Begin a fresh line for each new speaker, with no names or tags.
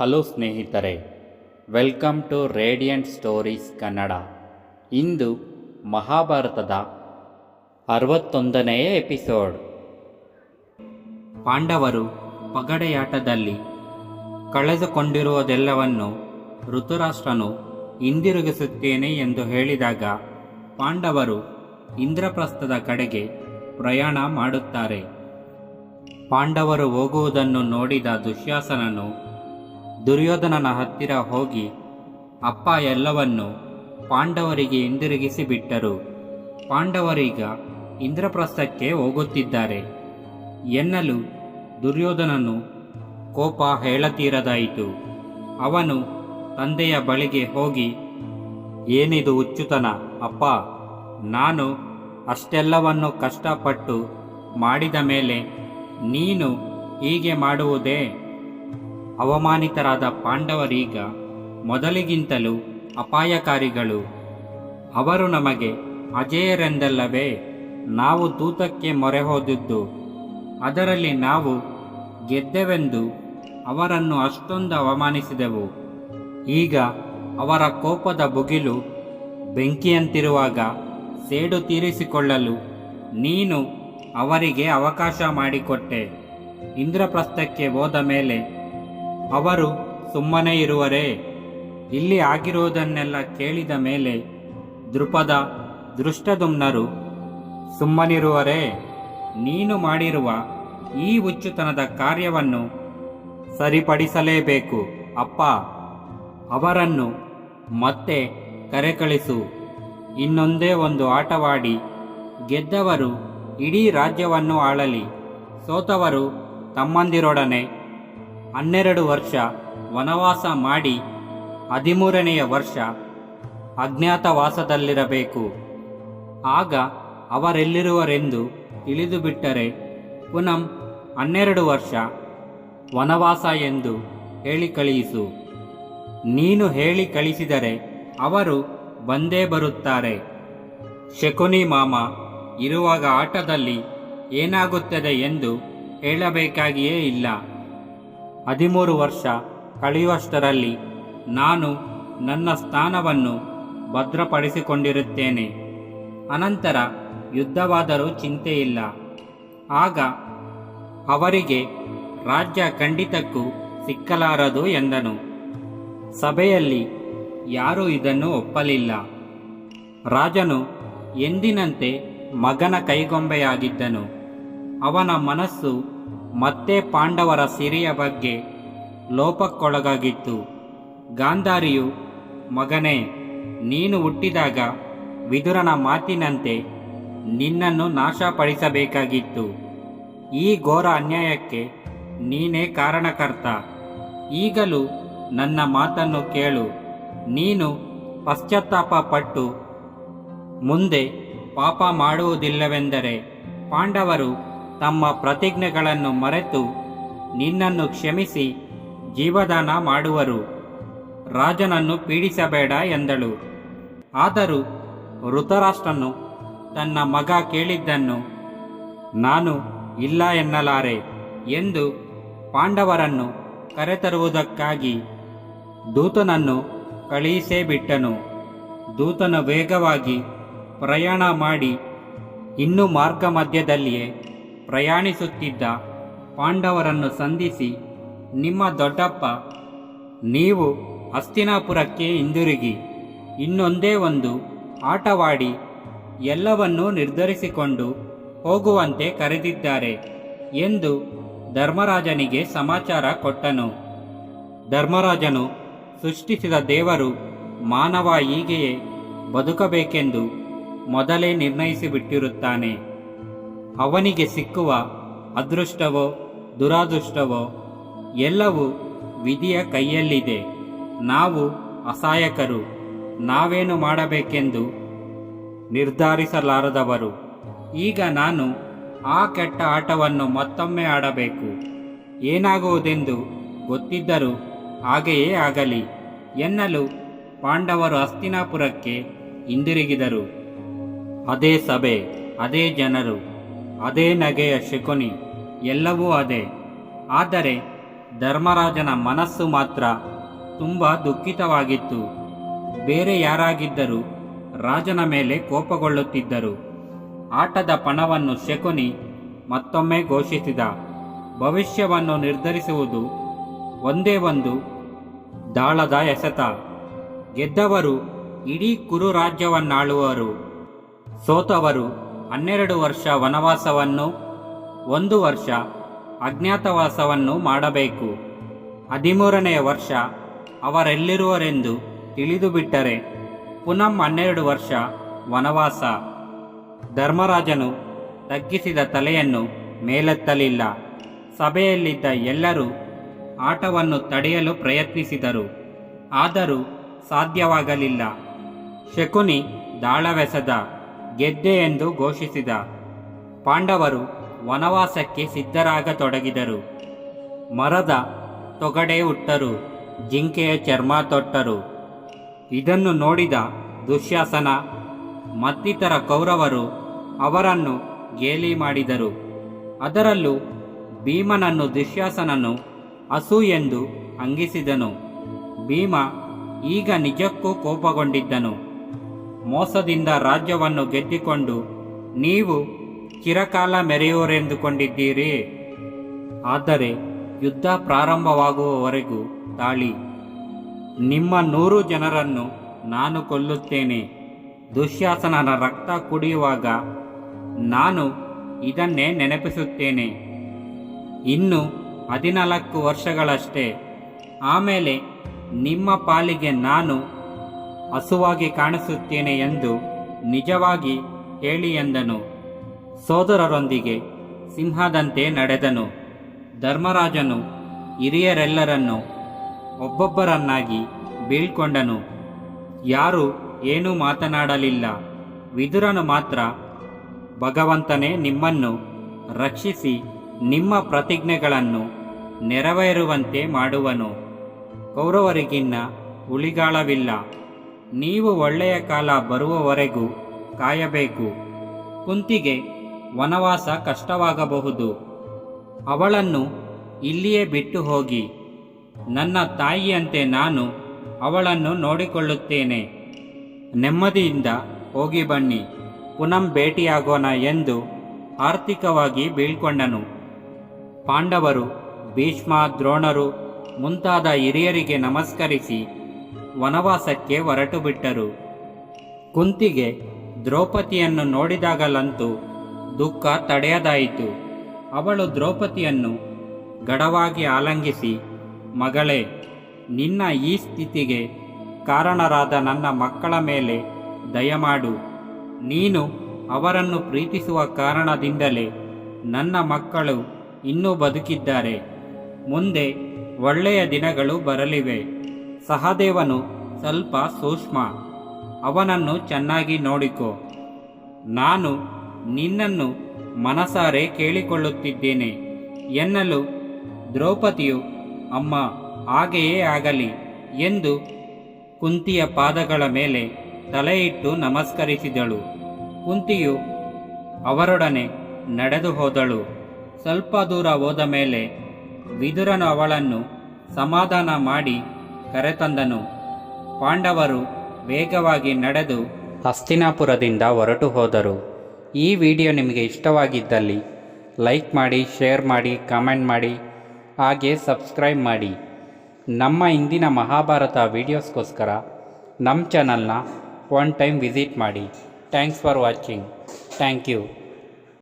Hello ಸ್ನೇಹಿತರೆ, welcome to radiant stories Kannada. ಇಂದು ಮಹಾಭಾರತದ ಅರವತ್ತೊಂದನೆಯ ಎಪಿಸೋಡ್. ಪಾಂಡವರು ಪಗಡೆಯಾಟದಲ್ಲಿ ಕಳೆದುಕೊಂಡಿರುವುದೆಲ್ಲವನ್ನು ಋತುರಾಷ್ಟ್ರನು ಹಿಂದಿರುಗಿಸುತ್ತೇನೆ ಎಂದು ಹೇಳಿದಾಗ ಪಾಂಡವರು ಇಂದ್ರಪ್ರಸ್ಥದ ಕಡೆಗೆ ಪ್ರಯಾಣ ಮಾಡುತ್ತಾರೆ. ಪಾಂಡವರು ಹೋಗುವುದನ್ನು ನೋಡಿದ ದುಶ್ಯಾಸನನು ದುರ್ಯೋಧನನ ಹತ್ತಿರ ಹೋಗಿ ಅಪ್ಪ ಎಲ್ಲವನ್ನು ಪಾಂಡವರಿಗೆ ಹಿಂದಿರುಗಿಸಿ ಬಿಟ್ಟರು ಪಾಂಡವರೀಗ ಇಂದ್ರಪ್ರಸ್ಥಕ್ಕೆ ಹೋಗುತ್ತಿದ್ದಾರೆ. ಎನ್ನಲು ದುರ್ಯೋಧನನು ಕೋಪ ಹೇಳತೀರದಾಯಿತು. ಅವನು ತಂದೆಯ ಬಳಿಗೆ ಹೋಗಿ, ಏನಿದು ಹುಚ್ಚುತನ ಅಪ್ಪ, ನಾನು ಅಷ್ಟೆಲ್ಲವನ್ನು ಕಷ್ಟಪಟ್ಟು ಮಾಡಿದ ಮೇಲೆ ನೀನು ಹೀಗೆ ಮಾಡುವುದೇ? ಅವಮಾನಿತರಾದ ಪಾಂಡವರೀಗ ಮೊದಲಿಗಿಂತಲೂ ಅಪಾಯಕಾರಿಗಳು. ಅವರು ನಮಗೆ ಅಜೇಯರೆಂದಲ್ಲವೇ, ನಾವು ದೂತಕ್ಕೆ ಮೊರೆ ಹೋದದ್ದು ಅದರಲ್ಲಿ ನಾವು ಗೆದ್ದೆವೆಂದು ಅವರನ್ನು ಅಷ್ಟೊಂದು ಅವಮಾನಿಸಿದೆವು. ಈಗ ಅವರ ಕೋಪದ ಬುಗಿಲು ಬೆಂಕಿಯಂತಿರುವಾಗ ಸೇಡು ತೀರಿಸಿಕೊಳ್ಳಲು ನೀನು ಅವರಿಗೆ ಅವಕಾಶ ಮಾಡಿಕೊಟ್ಟೆ. ಇಂದ್ರಪ್ರಸ್ಥಕ್ಕೆ ಹೋದ ಮೇಲೆ ಅವರು ಸುಮ್ಮನೆ ಇರುವರೇ? ಇಲ್ಲಿ ಆಗಿರುವುದನ್ನೆಲ್ಲ ಕೇಳಿದ ಮೇಲೆ ದೃಪದ ದೃಷ್ಟದುಮ್ನರು ಸುಮ್ಮನಿರುವರೇ, ನೀನು ಮಾಡಿರುವ ಈ ಹುಚ್ಚುತನದ ಕಾರ್ಯವನ್ನು ಸರಿಪಡಿಸಲೇಬೇಕು, ಅಪ್ಪ. ಅವರನ್ನು ಮತ್ತೆ ಕರೆಕಳಿಸು. ಇನ್ನೊಂದೇ ಒಂದು ಆಟವಾಡಿ, ಗೆದ್ದವರು ಇಡೀ ರಾಜ್ಯವನ್ನು ಆಳಲಿ, ಸೋತವರು ತಮ್ಮಂದಿರೊಡನೆ ಹನ್ನೆರಡು ವರ್ಷ ವನವಾಸ ಮಾಡಿ ಹದಿಮೂರನೆಯ ವರ್ಷ ಅಜ್ಞಾತವಾಸದಲ್ಲಿರಬೇಕು. ಆಗ ಅವರೆಲ್ಲಿರುವರೆಂದು ತಿಳಿದು ಬಿಟ್ಟರೆ ಪುನಃ ಹನ್ನೆರಡು ವರ್ಷ ವನವಾಸ ಎಂದು ಹೇಳಿ ಕಳಿಸು ನೀನು ಹೇಳಿ ಕಳಿಸಿದರೆ ಅವರು ಬಂದೇ ಬರುತ್ತಾರೆ. ಶಕುನಿ ಮಾಮ, ಇರುವಾಗ ಆಟದಲ್ಲಿ ಏನಾಗುತ್ತದೆ ಎಂದು ಹೇಳಬೇಕಾಗಿಯೇ ಇಲ್ಲ. ಹದಿಮೂರು ವರ್ಷ ಕಳೆಯುವಷ್ಟರಲ್ಲಿ ನಾನು ನನ್ನ ಸ್ಥಾನವನ್ನು ಭದ್ರಪಡಿಸಿಕೊಂಡಿರುತ್ತೇನೆ. ಅನಂತರ ಯುದ್ಧವಾದರೂ ಚಿಂತೆಯಿಲ್ಲ. ಆಗ ಅವರಿಗೆ ರಾಜ್ಯ ಖಂಡಿತಕ್ಕೂ ಸಿಕ್ಕಲಾರದು ಎಂದನು. ಸಭೆಯಲ್ಲಿ ಯಾರೂ ಇದನ್ನು ಒಪ್ಪಲಿಲ್ಲ. ರಾಜನು ಎಂದಿನಂತೆ ಮಗನ ಕೈಗೊಂಬೆಯಾಗಿದ್ದನು. ಅವನ ಮನಸ್ಸು ಮತ್ತೆ ಪಾಂಡವರ ಸಿರಿಯ ಬಗ್ಗೆ ಲೋಪಕ್ಕೊಳಗಾಗಿತ್ತು. ಗಾಂಧಾರಿಯು, ಮಗನೇ, ನೀನು ಹುಟ್ಟಿದಾಗ ವಿದುರನ ಮಾತಿನಂತೆ ನಿನ್ನನ್ನು ನಾಶಪಡಿಸಬೇಕಾಗಿತ್ತು. ಈ ಘೋರ ಅನ್ಯಾಯಕ್ಕೆ ನೀನೇ ಕಾರಣಕರ್ತ. ಈಗಲೂ ನನ್ನ ಮಾತನ್ನು ಕೇಳು. ನೀನು ಪಶ್ಚಾತ್ತಾಪ ಪಟ್ಟು ಮುಂದೆ ಪಾಪ ಮಾಡುವುದಿಲ್ಲವೆಂದರೆ ಪಾಂಡವರು ತಮ್ಮ ಪ್ರತಿಜ್ಞೆಗಳನ್ನು ಮರೆತು ನಿನ್ನನ್ನು ಕ್ಷಮಿಸಿ ಜೀವದಾನ ಮಾಡುವರು. ರಾಜನನ್ನು ಪೀಡಿಸಬೇಡ ಎಂದಳು. ಆದರೂ ಋತರಾಷ್ಟ್ರನು ತನ್ನ ಮಗ ಕೇಳಿದ್ದನ್ನು ನಾನು ಇಲ್ಲ ಎನ್ನಲಾರೆ ಎಂದು ಪಾಂಡವರನ್ನು ಕರೆತರುವುದಕ್ಕಾಗಿ ದೂತನನ್ನು ಕಳುಹಿಸೇ ಬಿಟ್ಟನು. ದೂತನು ವೇಗವಾಗಿ ಪ್ರಯಾಣ ಮಾಡಿ ಇನ್ನೂ ಮಾರ್ಗ ಮಧ್ಯದಲ್ಲಿಯೇ ಪ್ರಯಾಣಿಸುತ್ತಿದ್ದ ಪಾಂಡವರನ್ನು ಸಂಧಿಸಿ, ನಿಮ್ಮ ದೊಡ್ಡಪ್ಪ, ನೀವು ಹಸ್ತಿನಾಪುರಕ್ಕೆ ಹಿಂದಿರುಗಿ. ಇನ್ನೊಂದೇ ಒಂದು ಆಟವಾಡಿ ಎಲ್ಲವನ್ನೂ ನಿರ್ಧರಿಸಿಕೊಂಡು ಹೋಗುವಂತೆ ಕರೆದಿದ್ದಾರೆ ಎಂದು ಧರ್ಮರಾಜನಿಗೆ ಸಮಾಚಾರ ಕೊಟ್ಟನು. ಧರ್ಮರಾಜನು ಸೃಷ್ಟಿಸಿದ ದೇವರು ಮಾನವ ಹೀಗೆಯೇ ಬದುಕಬೇಕೆಂದು ಮೊದಲೇ ನಿರ್ಣಯಿಸಿಬಿಟ್ಟಿರುತ್ತಾನೆ. ಅವನಿಗೆ ಸಿಕ್ಕುವ ಅದೃಷ್ಟವೋ, ದುರಾದೃಷ್ಟವೋ, ಎಲ್ಲವೂ ವಿಧಿಯ ಕೈಯಲ್ಲಿದೆ. ನಾವು ಅಸಹಾಯಕರು. ನಾವೇನು ಮಾಡಬೇಕೆಂದು ನಿರ್ಧರಿಸಲಾರದವರು. ಈಗ ನಾನು ಆ ಕೆಟ್ಟ ಆಟವನ್ನು ಮತ್ತೊಮ್ಮೆ ಆಡಬೇಕು. ಏನಾಗುವುದೆಂದು ಗೊತ್ತಿದ್ದರೂ ಹಾಗೆಯೇ ಆಗಲಿ ಎನ್ನಲು ಪಾಂಡವರು ಅಸ್ತಿನಾಪುರಕ್ಕೆ ಹಿಂದಿರುಗಿದರು. ಅದೇ ಸಭೆ, ಅದೇ ಜನರು. ಅದೇ ನಗೆಯ ಶಕುನಿ, ಎಲ್ಲವೂ ಅದೇ. ಆದರೆ ಧರ್ಮರಾಜನ ಮನಸ್ಸು ಮಾತ್ರ ತುಂಬ ದುಃಖಿತವಾಗಿತ್ತು. ಬೇರೆ ಯಾರಾಗಿದ್ದರೂ ರಾಜನ ಮೇಲೆ ಕೋಪಗೊಳ್ಳುತ್ತಿದ್ದರು. ಆಟದ ಪಣವನ್ನು ಶಕುನಿ ಮತ್ತೊಮ್ಮೆ ಘೋಷಿಸಿದ. ಭವಿಷ್ಯವನ್ನು ನಿರ್ಧರಿಸುವುದು ಒಂದೇ ಒಂದು ದಾಳದ ಎಸೆತ. ಗೆದ್ದವರು ಇಡೀ ಕುರು ರಾಜ್ಯವನ್ನಾಳುವರು ಸೋತವರು ಹನ್ನೆರಡು ವರ್ಷ ವನವಾಸವನ್ನು, ಒಂದು ವರ್ಷ ಅಜ್ಞಾತವಾಸವನ್ನು ಮಾಡಬೇಕು. ಹದಿಮೂರನೆಯ ವರ್ಷ ಅವರೆಲ್ಲಿರುವರೆಂದು ತಿಳಿದುಬಿಟ್ಟರೆ ಪುನಃ ಹನ್ನೆರಡು ವರ್ಷ ವನವಾಸ. ಧರ್ಮರಾಜನು ತಗ್ಗಿಸಿದ ತಲೆಯನ್ನು ಮೇಲೆತ್ತಲಿಲ್ಲ. ಸಭೆಯಲ್ಲಿದ್ದ ಎಲ್ಲರೂ ಆಟವನ್ನು ತಡೆಯಲು ಪ್ರಯತ್ನಿಸಿದರು. ಆದರೂ ಸಾಧ್ಯವಾಗಲಿಲ್ಲ. ಶಕುನಿ ದಾಳವೆಸೆದ. ಗೆದ್ದೆ ಎಂದು ಘೋಷಿಸಿದ. ಪಾಂಡವರು ವನವಾಸಕ್ಕೆ ಸಿದ್ಧರಾಗತೊಡಗಿದರು. ಮರದ ತೊಗಡೆ ಉಟ್ಟರು, ಜಿಂಕೆಯ ಚರ್ಮ ತೊಟ್ಟರು. ಇದನ್ನು ನೋಡಿದ ದುಶ್ಯಾಸನ ಮತ್ತಿತರ ಕೌರವರು ಅವರನ್ನು ಗೇಲಿ ಮಾಡಿದರು. ಅದರಲ್ಲೂ ಭೀಮನನ್ನು ದುಶ್ಯಾಸನನು ಹಸು ಎಂದು ಅಂಗಿಸಿದನು. ಭೀಮ ಈಗ ನಿಜಕ್ಕೂ ಕೋಪಗೊಂಡಿದ್ದನು. ಮೋಸದಿಂದ ರಾಜ್ಯವನ್ನು ಗೆದ್ದಿಕೊಂಡು ನೀವು ಚಿರಕಾಲ ಮೆರೆಯೋರೆಂದುಕೊಂಡಿದ್ದೀರಿ. ಆದರೆ ಯುದ್ಧ ಪ್ರಾರಂಭವಾಗುವವರೆಗೂ ತಾಳಿ. ನಿಮ್ಮ ನೂರು ಜನರನ್ನು ನಾನು ಕೊಲ್ಲುತ್ತೇನೆ. ದುಶ್ಯಾಸನನ ರಕ್ತ ಕುಡಿಯುವಾಗ ನಾನು ಇದನ್ನೇ ನೆನಪಿಸುತ್ತೇನೆ. ಇನ್ನು ಹದಿನಾಲ್ಕು ವರ್ಷಗಳಷ್ಟೇ. ಆಮೇಲೆ ನಿಮ್ಮ ಪಾಲಿಗೆ ನಾನು ಹಸುವಾಗಿ ಕಾಣಿಸುತ್ತೇನೆ ಎಂದು ನಿಜವಾಗಿ ಹೇಳಿ ಎಂದನು. ಸೋದರರೊಂದಿಗೆ ಸಿಂಹದಂತೆ ನಡೆದನು. ಧರ್ಮರಾಜನು ಹಿರಿಯರೆಲ್ಲರನ್ನು ಒಬ್ಬೊಬ್ಬರನ್ನಾಗಿ ಬೀಳ್ಕೊಂಡನು. ಯಾರೂ ಏನೂ ಮಾತನಾಡಲಿಲ್ಲ. ವಿದುರನು ಮಾತ್ರ, ಭಗವಂತನೇ ನಿಮ್ಮನ್ನು ರಕ್ಷಿಸಿ ನಿಮ್ಮ ಪ್ರತಿಜ್ಞೆಗಳನ್ನು ನೆರವೇರುವಂತೆ ಮಾಡುವನು. ಕೌರವರಿಗಿನ್ನ ಉಳಿಗಾಳವಿಲ್ಲ ನೀವು ಒಳ್ಳೆಯ ಕಾಲ ಬರುವವರೆಗೂ ಕಾಯಬೇಕು. ಕುಂತಿಗೆ ವನವಾಸ ಕಷ್ಟವಾಗಬಹುದು. ಅವಳನ್ನು ಇಲ್ಲಿಯೇ ಬಿಟ್ಟು ಹೋಗಿ. ನನ್ನ ತಾಯಿಯಂತೆ ನಾನು ಅವಳನ್ನು ನೋಡಿಕೊಳ್ಳುತ್ತೇನೆ. ನೆಮ್ಮದಿಯಿಂದ ಹೋಗಿ ಬನ್ನಿ. ಪುನಃ ಭೇಟಿಯಾಗೋಣ ಎಂದು ಆರ್ಥಿಕವಾಗಿ ಬೀಳ್ಕೊಂಡನು. ಪಾಂಡವರು, ಭೀಷ್ಮ, ದ್ರೋಣರು ಮುಂತಾದ ಹಿರಿಯರಿಗೆ ನಮಸ್ಕರಿಸಿ ವನವಾಸಕ್ಕೆ ಹೊರಟು ಬಿಟ್ಟರು ಕುಂತಿಗೆ ದ್ರೌಪದಿಯನ್ನು ನೋಡಿದಾಗಲಂತೂ ದುಃಖ ತಡೆಯದಾಯಿತು. ಅವಳು ದ್ರೌಪದಿಯನ್ನು ಗಡವಾಗಿ ಆಲಂಗಿಸಿ, ಮಗಳೇ, ನಿನ್ನ ಈ ಸ್ಥಿತಿಗೆ ಕಾರಣರಾದ ನನ್ನ ಮಕ್ಕಳ ಮೇಲೆ ದಯಮಾಡು. ನೀನು ಅವರನ್ನು ಪ್ರೀತಿಸುವ ಕಾರಣದಿಂದಲೇ ನನ್ನ ಮಕ್ಕಳು ಇನ್ನೂ ಬದುಕಿದ್ದಾರೆ. ಮುಂದೆ ಒಳ್ಳೆಯ ದಿನಗಳು ಬರಲಿವೆ. ಸಹದೇವನು, ಸ್ವಲ್ಪ ಸೂಕ್ಷ್ಮ, ಅವನನ್ನು ಚೆನ್ನಾಗಿ ನೋಡಿಕೋ. ನಾನು ನಿನ್ನನ್ನು ಮನಸಾರೆ ಕೇಳಿಕೊಳ್ಳುತ್ತಿದ್ದೇನೆ ಎನ್ನಲು ದ್ರೌಪದಿಯು, ಅಮ್ಮ, ಹಾಗೆಯೇ ಆಗಲಿ ಎಂದು ಕುಂತಿಯ ಪಾದಗಳ ಮೇಲೆ ತಲೆಯಿಟ್ಟು ನಮಸ್ಕರಿಸಿದಳು. ಕುಂತಿಯು ಅವರೊಡನೆ ನಡೆದು ಹೋದಳು. ಸ್ವಲ್ಪ ದೂರ ಹೋದ ಮೇಲೆ ವಿದುರನು ಅವಳನ್ನು ಸಮಾಧಾನ ಮಾಡಿ ಕರೆತಂದನು. ಪಾಂಡವರು ವೇಗವಾಗಿ ನಡೆದು ಹಸ್ತಿನಾಪುರದಿಂದ ಹೊರಟು ಹೋದರು. ಈ ವಿಡಿಯೋ ನಿಮಗೆ ಇಷ್ಟವಾಗಿದ್ದಲ್ಲಿ ಲೈಕ್ ಮಾಡಿ, ಶೇರ್ ಮಾಡಿ, ಕಾಮೆಂಟ್ ಮಾಡಿ, ಹಾಗೆ ಸಬ್ಸ್ಕ್ರೈಬ್ ಮಾಡಿ. ನಮ್ಮ ಇಂದಿನ ಮಹಾಭಾರತ ವೀಡಿಯೋಸ್ಗೋಸ್ಕರ ನಮ್ಮ ಚಾನಲ್ನ ಒನ್ ಟೈಮ್ ವಿಸಿಟ್ ಮಾಡಿ. Thanks for watching. Thank you.